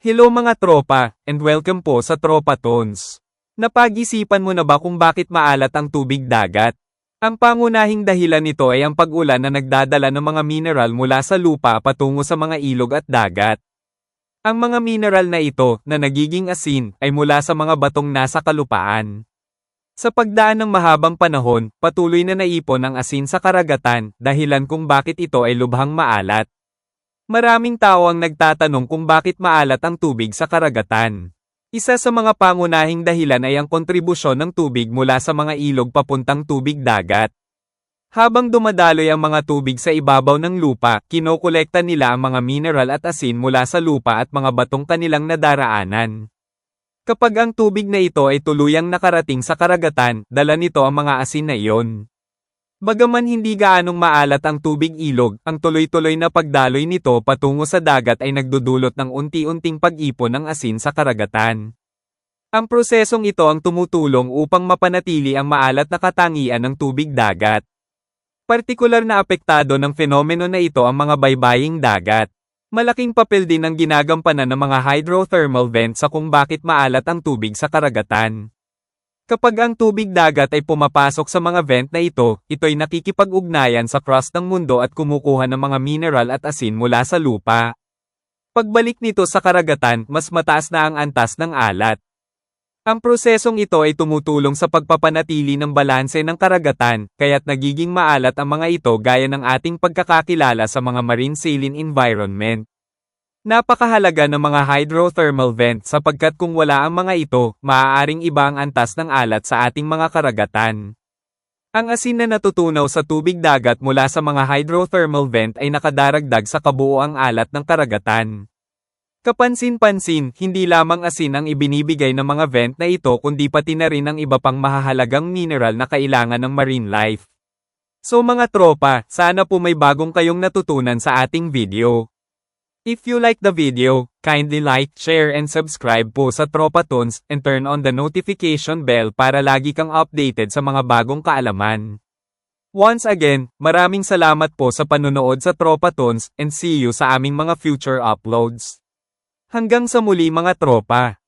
Hello mga tropa, and welcome po sa Tropa Tones. Napag-isipan mo na ba kung bakit maalat ang tubig dagat? Ang pangunahing dahilan nito ay ang pag-ulan na nagdadala ng mga mineral mula sa lupa patungo sa mga ilog at dagat. Ang mga mineral na ito, na nagiging asin, ay mula sa mga batong nasa kalupaan. Sa pagdaan ng mahabang panahon, patuloy na naipon ang asin sa karagatan, dahilan kung bakit ito ay lubhang maalat. Maraming tao ang nagtatanong kung bakit maalat ang tubig sa karagatan. Isa sa mga pangunahing dahilan ay ang kontribusyon ng tubig mula sa mga ilog papuntang tubig dagat. Habang dumadaloy ang mga tubig sa ibabaw ng lupa, kinokolekta nila ang mga mineral at asin mula sa lupa at mga batong kanilang nadaraanan. Kapag ang tubig na ito ay tuluyang nakarating sa karagatan, dala nito ang mga asin na iyon. Bagaman hindi gaanong maalat ang tubig ilog, ang tuloy-tuloy na pagdaloy nito patungo sa dagat ay nagdudulot ng unti-unting pag-ipon ng asin sa karagatan. Ang prosesong ito ang tumutulong upang mapanatili ang maalat na katangian ng tubig dagat. Partikular na apektado ng fenomeno na ito ang mga baybaying dagat. Malaking papel din ang ginagampanan ng mga hydrothermal vent sa kung bakit maalat ang tubig sa karagatan. Kapag ang tubig dagat ay pumapasok sa mga vent na ito, ito'y nakikipag-ugnayan sa crust ng mundo at kumukuha ng mga mineral at asin mula sa lupa. Pagbalik nito sa karagatan, mas mataas na ang antas ng alat. Ang prosesong ito ay tumutulong sa pagpapanatili ng balanse ng karagatan, kaya't nagiging maalat ang mga ito gaya ng ating pagkakakilala sa mga marine saline environment. Napakahalaga ng mga hydrothermal vent sapagkat kung wala ang mga ito, maaaring iba ang antas ng alat sa ating mga karagatan. Ang asin na natutunaw sa tubig dagat mula sa mga hydrothermal vent ay nakadaragdag sa kabuoang alat ng karagatan. Kapansin-pansin, hindi lamang asin ang ibinibigay ng mga vent na ito kundi pati na rin ang iba pang mahahalagang mineral na kailangan ng marine life. So mga tropa, sana po may bagong kayong natutunan sa ating video. If you like the video, kindly like, share and subscribe po sa Tropa Toons and turn on the notification bell para lagi kang updated sa mga bagong kaalaman. Once again, maraming salamat po sa panunood sa Tropa Toons and see you sa aming mga future uploads. Hanggang sa muli mga tropa.